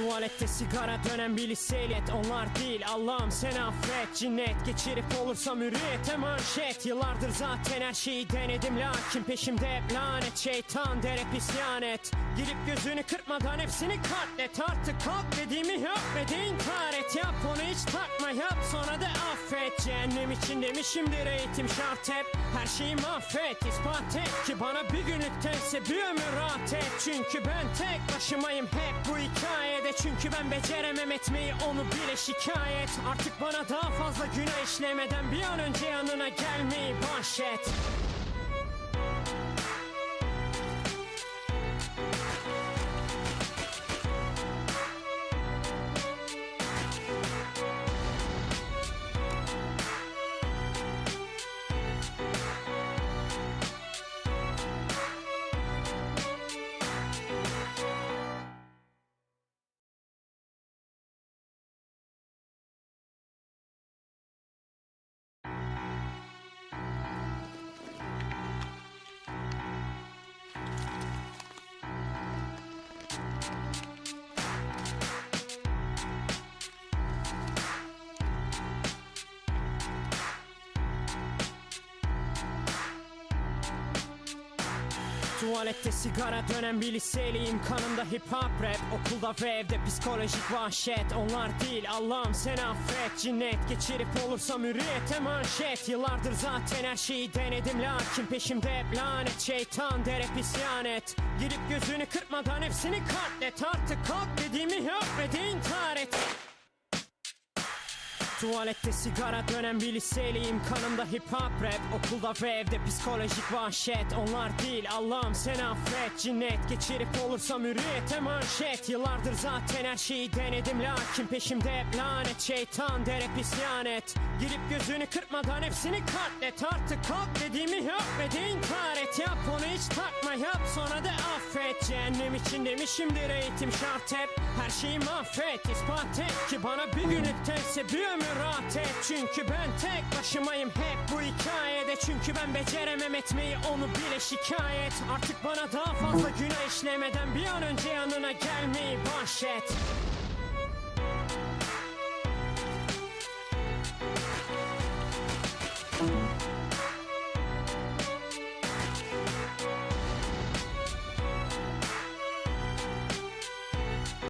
Tuvalette sigara dönen bir liselet. Onlar değil Allah'ım sen affet. Cinnet geçirip olursam hürriyete manşet. Yıllardır zaten her şeyi denedim. Lakin peşimde hep lanet. Şeytan der hep isyan et. Girip gözünü kırpmadan hepsini katlet. Artık kalk dediğimi yap ve de intihar et. Yap onu hiç takma yap sonra da affet. Cehennem içinde mi şimdidir eğitim şart hep. Her şeyi mahvet ispat et Ki bana bir günlüktense bir ömür rahat et. Çünkü ben tek başımayım hep bu hikayede Çünkü ben beceremem etmeyi onu bile şikayet. Artık bana daha fazla günah işlemeden Bir an önce yanına gelmeyi bahşet Tuvalette sigara dönen bir liseliyim. Kanımda hip hop rap Okulda ve evde psikolojik vahşet. Onlar değil Allah'ım sen affet. Cinnet geçirip olursam hürriyete manşet. Yıllardır zaten her şeyi denedim Lakin peşimde hep lanet. Şeytan der hep isyan et. Girip gözünü kırpmadan hepsini katlet. Artık kalk dediğimi yap ve intihar et Tuvalette sigara dönen bir liseliyim. Kanımda hip hop rap Okulda ve evde psikolojik vahşet. Onlar değil Allah'ım sen affet. Cinnet geçirip olursam hürriyete manşet. Yıllardır zaten her şeyi denedim Lakin peşimde hep lanet. Şeytan der isyan et. Girip gözünü kırpmadan hepsini katlet. Artık kalk dediğimi yap ve de intihar et Yap onu hiç takma yap sonra da affet. Cehennem içinde mi şimdidir eğitim şart hep. Her şeyi mahvet. İspat et Ki bana bir günlüktense bir ömür rahat et. Çünkü ben tek başımayım hep bu hikayede. Çünkü ben beceremem etmeyi onu bile şikayet. Artık bana daha fazla günah işlemeden bir an önce yanına gelmeyi bahşet